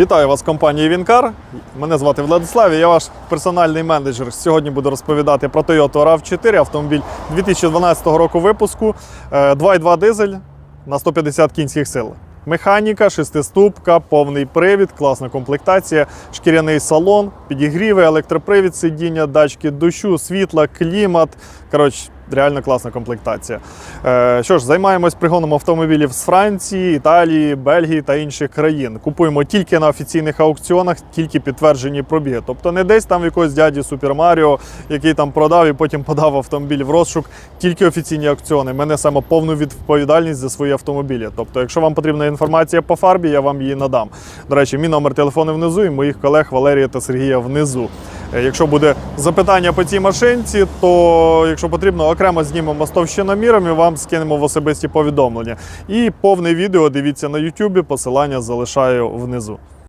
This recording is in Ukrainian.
Вітаю вас компанії Вінкар. Мене звати Владислав, я ваш персональний менеджер. Сьогодні буду розповідати про Toyota RAV4, автомобіль 2012 року випуску, е, 2.2 дизель на 150 кінських сил. Механіка, шестиступка, повний привід, класна комплектація, шкіряний салон, підігріви, електропривід сидіння, датчики дощу, світла, клімат. Коротше, реально класна комплектація. Е, що ж, займаємось пригоном автомобілів з Франції, Італії, Бельгії та інших країн. Купуємо тільки на офіційних аукціонах, тільки підтверджені пробіги. Тобто не десь там в якогось дяді Супер Маріо, який там продав і потім подав автомобіль в розшук. Тільки офіційні аукціони. Ми несемо повну відповідальність за свої автомобілі. Тобто, якщо вам потрібна інформація по фарбі, я вам її надам. До речі, мій номер телефону внизу і моїх колег Валерія та Сергія внизу. Е, Якщо буде запитання по цій машинці, то якщо потрібно, окремо знімемо з товщиноміром і вам скинемо в особисті повідомлення. І повне відео дивіться на YouTube, посилання залишаю внизу.